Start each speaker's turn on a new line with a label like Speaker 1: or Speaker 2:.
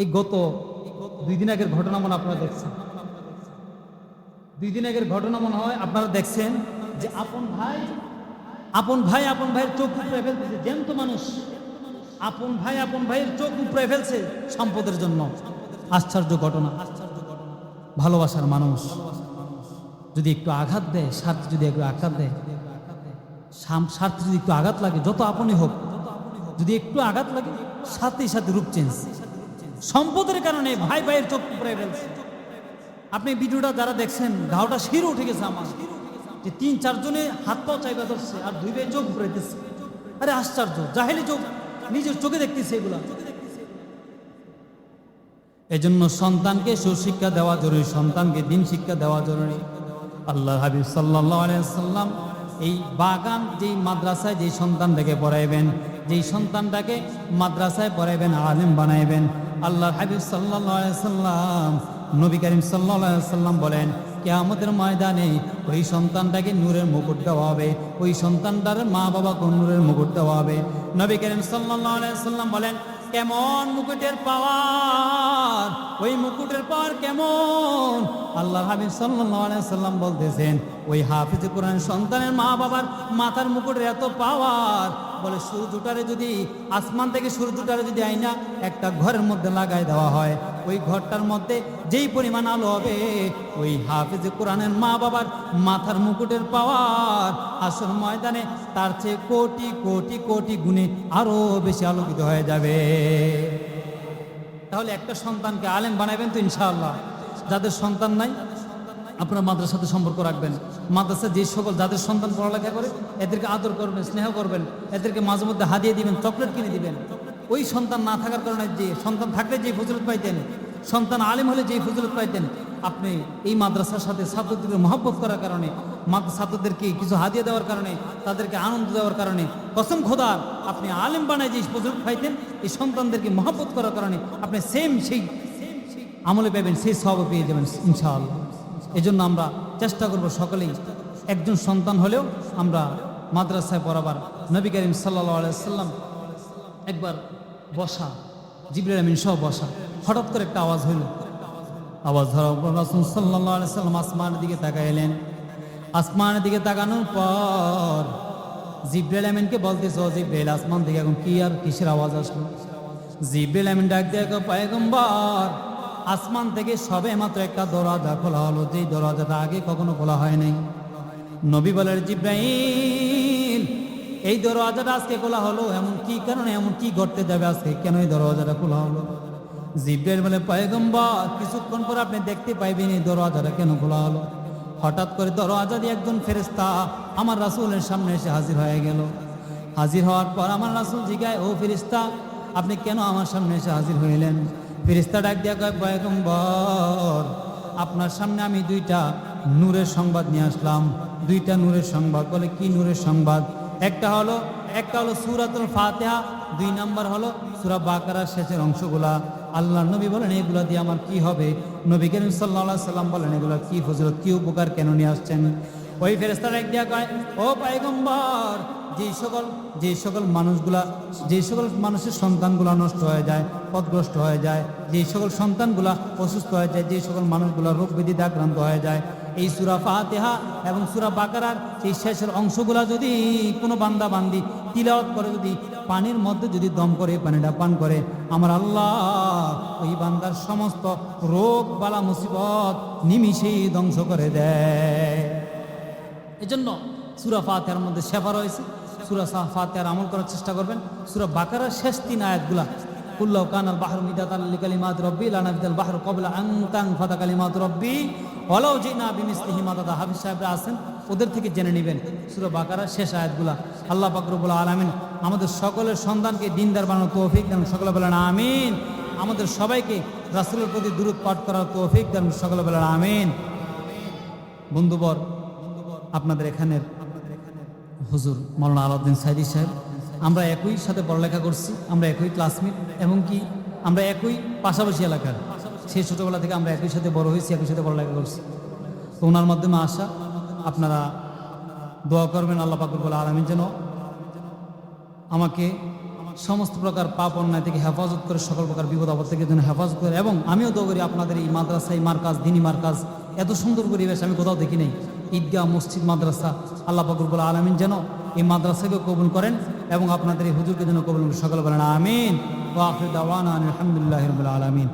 Speaker 1: এই গত দুই দিন আগের ঘটনা মনে আপনারা দেখছেন। দুই দিন আগের ঘটনা মনে হয় আপনারা দেখছেন যে আপন ভাই আপন ভাই, আপন ভাইয়ের চোখ উপরে ফেলতেছে। জ্যান্ত মানুষ। আপন ভাই, আপন ভাইয়ের চোখ উপরে ফেলছে সম্পদের জন্য। আশ্চর্য ঘটনা। ভালোবাসার মানুষ। যদি একটু আঘাত দেয়, স্বার্থ যদি একটু আঘাত দেয় স্বার্থে যদি একটু আঘাত লাগে, যত আপনই হোক, যদি একটু আঘাত লাগে সাথে সাথে রূপ চেঞ্জ। সম্পদের কারণে ভাই ভাইয়ের চোখ উপরে ফেলছে। আপনি ভিডিওটা যারা দেখছেন, ঘাওটা শির উঠে গেছে আমার। যে তিন, চারজনে হাত পাও চাইবা ধরছে আর দুই ভাই চোখ ঘুরাইতেছে আরে আশ্চর্য, জাহেলি চোখ, নিজের চোখে দেখতেছে এগুলা। এজন্য সন্তানকে সুশিক্ষা দেওয়া জরুরি, সন্তানকে দিন শিক্ষা দেওয়া জরুরি। আল্লাহ হাবিব সাল্লাহ আলাইসাল্লাম এই বাগান, যেই মাদ্রাসায় যেই সন্তানটাকে পড়াইবেন, যেই সন্তানটাকে মাদ্রাসায় পড়াইবেন, আলেম বানাইবেন আল্লাহ হাবিব সাল্লাহ আলাইসাল্লাম নবী করিম সাল্লাহ সাল্লাম বলেন কে কেয়ামতের ময়দানে ওই সন্তানটাকে নূরের মুকুট দেওয়া হবে। ওই সন্তানটার মা বাবাকে নূরের মুকুট দেওয়া হবে। নবী করিম সাল্লাহ সাল্লাম বলেন কেমন মুকুটের পাওয়ার? ওই মুকুটের পাওয়ার কেমন? আল্লাহ হাবিব সাল্লাম বলতেছেন, ওই হাফিজ কোরআন সন্তানের মা বাবার মাথার মুকুটের এত পাওয়ার? বলে, সূর্যটারে যদি, আসমান থেকে সূর্যটারে যদি আইনা একটা ঘরের মধ্যে লাগাই দেওয়া হয় ওই ঘরটার মধ্যে যেই পরিমাণ আলো হবে, ওই হাফিজ কোরআনের মা বাবার মাথার মুকুটের পাওয়ার। আসল ময়দানে তার চেয়ে কোটি কোটি কোটি গুণে আরও বেশি আলোকিত হয়ে যাবে। তাহলে একটা সন্তানকে আলেম বানাবেন তো ইনশাআল্লাহ। যাদের সন্তান নাই, আপনার মাদ্রাসার সাথে সম্পর্ক রাখবেন। মাদ্রাসা যে সকল যাদের সন্তান পড়ালেখা করে, এদেরকে আদর করবেন, স্নেহ করবেন, এদেরকে মাঝে মধ্যে হাদিয়ে দিবেন, চকলেট কিনে দিবেন। ওই সন্তান না থাকার কারণে যে সন্তান থাকলে যে ফজলত পাইতেন, সন্তান আলেম হলে যে ফজলত পাইতেন, আপনি এই মাদ্রাসার সাথে ছাত্রদেরকে মহব্বত করার কারণে ছাত্রদেরকে কিছু হাদিয়ে দেওয়ার কারণে, তাদেরকে আনন্দ দেওয়ার কারণে, কসম খোদার, আপনি আলেম বানায় যে ফজলত পাইতেন, এই সন্তানদেরকে মহব্বত করার কারণে আপনি সেম সেই আমলে পাবেন সেই সব পেয়ে যাবেন ইনশাআল্লাহ। এই জন্য আমরা চেষ্টা করব সকলেই একজন সন্তান হলেও আমরা মাদ্রাসায় পড়াবার। নবী করিম সাল্লা সাল্লাম একবার বসা। জিবরাল আমিন সহ বসা। হঠাৎ করে একটা আওয়াজ হইল। আওয়াজ ধরা পর রাসূল আলাইহি সাল্লাম আসমানের দিকে তাকাইলেন। আসমানের দিকে তাকানোর পর জিব্রাইল আমিনকে বলতেছে জিব্রাইল আসমান থেকে এখন কি আর কিসের আওয়াজ আসলো? জিব্রাইল আমিন ডাক দিয়ে পয়গম্বর, আসমান থেকে সবে মাত্র একটা দরজা খোলা হলো। যেই দরজাটা আগে কখনো খোলা হয় নাই। নবী বলেন, জিব্রাইল এই দরওয়াজাটা আজকে খোলা হলো, এমন কি কারণে, এমন কি ঘটতে যাবে আজকে? কেন এই দরওয়াজাটা খোলা হলো? জিব্রাইল বলে, পয়গম্বর, কিছুক্ষণ পর আপনি দেখতে পাইবেন এই দরওয়াজাটা কেন খোলা হলো? হঠাৎ করে দরওয়াজা দিয়ে একজন ফেরেস্তা আমার রাসূলের সামনে এসে হাজির হয়ে গেল। হাজির হওয়ার পর আমার রাসূল জিগায় ও ফেরেস্তা আপনি কেন আমার সামনে এসে হাজির হইলেন? ফেরেস্তা ডাক দিয়া কয়, পয়গম্বর, আপনার সামনে আমি দুইটা নূরের সংবাদ নিয়ে আসলাম। দুইটা নূরের সংবাদ, বলে, কি নূরের সংবাদ? একটা হলো একটা হলো সুরাতুল ফাতেহা, দুই নাম্বার হলো সুরা বাকারার শেষের অংশগুলা। আল্লাহ নবী বলেন, এগুলা দিয়ে আমার কি হবে? নবী করিম সাল্লাহ সাল্লাম বলেন, এগুলো কি ফজলত, কি উপকার, কেন নিয়ে আসছেন? ওই ফেরেস্তার এক দিয়া কয়, ও পাইগম্বর যে সকল যে সকল মানুষগুলা, যে সকল মানুষের সন্তানগুলা নষ্ট হয়ে যায় পথগ্রস্ত হয়ে যায়, যে সকল সন্তানগুলা অসুস্থ হয়ে যায়, যে সকল মানুষগুলা রোগ ব্যাধিতে আক্রান্ত হয়ে যায় এই সুরা ফাতেহা এবং সুরা বাকারার এই শেষের অংশগুলা যদি কোনো বান্দা বান্দি তিলাওয়াত করে, যদি পানির মধ্যে যদি দম করে, পানিটা পান করে, আমার আল্লাহ ওই বান্দার সমস্ত রোগ, বালা, মুসিবত নিমিষেই ধ্বংস করে দেয়। এজন্য সুরা ফাতেহার মধ্যে শেফা রয়েছে। সুরা ফাতেহার আমল করার চেষ্টা করবেন। সুরা বাকারার শেষ তিন আয়াতগুলা কুল্লাহ কানাল বাহর মিদাত আল্লি কালিমাত রব্বি লানাবিদাল বাহর কবলা আংতাং ফাদা কালিমাত রব্বি। ওলাও জিনা বিমিসলিহি মাদাদা হাফিজ সাহেবরা আছেন, ওদের থেকে জেনে নেবেন সুরা বাকারার শেষ আয়াতগুলা। আল্লাহ পাকরবুল আলমিন আমাদের সকলের সন্তানকে দিনদার বানানোর তৌফিক দেন, সকলে বলেন আমিন। আমাদের সবাইকে রাসুলের প্রতি দূরত পাঠ করার তৌফিক দেন, সকলে বলেন আমিন। বন্ধুবর, আপনাদের এখানের হুজুর মৌলানা আলাউদ্দিন সাইদি সাহেব আমরা একই সাথে পড়ালেখা করছি, আমরা একই ক্লাসমেট এবং কি আমরা একই পাশাপাশি এলাকার। সেই ছোটোবেলা থেকে আমরা একই সাথে বড় হয়েছি, একই সাথে পড়ালেখা করছি। তো ওনার মাধ্যমে আসা আপনারা দোয়া করবেন আল্লাহ বলে আরামের যেন আমাকে সমস্ত প্রকার পাপ অন্যায় থেকে হেফাজত করে, সকল প্রকার বিপদ আপদ থেকে যেন হেফাজত করে। এবং আমিও দোয়া করি আপনাদের এই মাদ্রাসা, এই মার্কাজ, দিনী মার্কাজ, এত সুন্দর পরিবেশ আমি কোথাও দেখি নাই। ঈদগাহ, মসজিদ, মাদ্রাসা, আল্লাহ পাকুল আলমিন যেন এই মাদ্রাসাকে কবুল করেন। এবং আপনাদের এই হুজুরকে যেন কবুল সকল বলেন আমিন। ও আখির দাওয়ান আলহামদুলিল্লাহ আলমিন।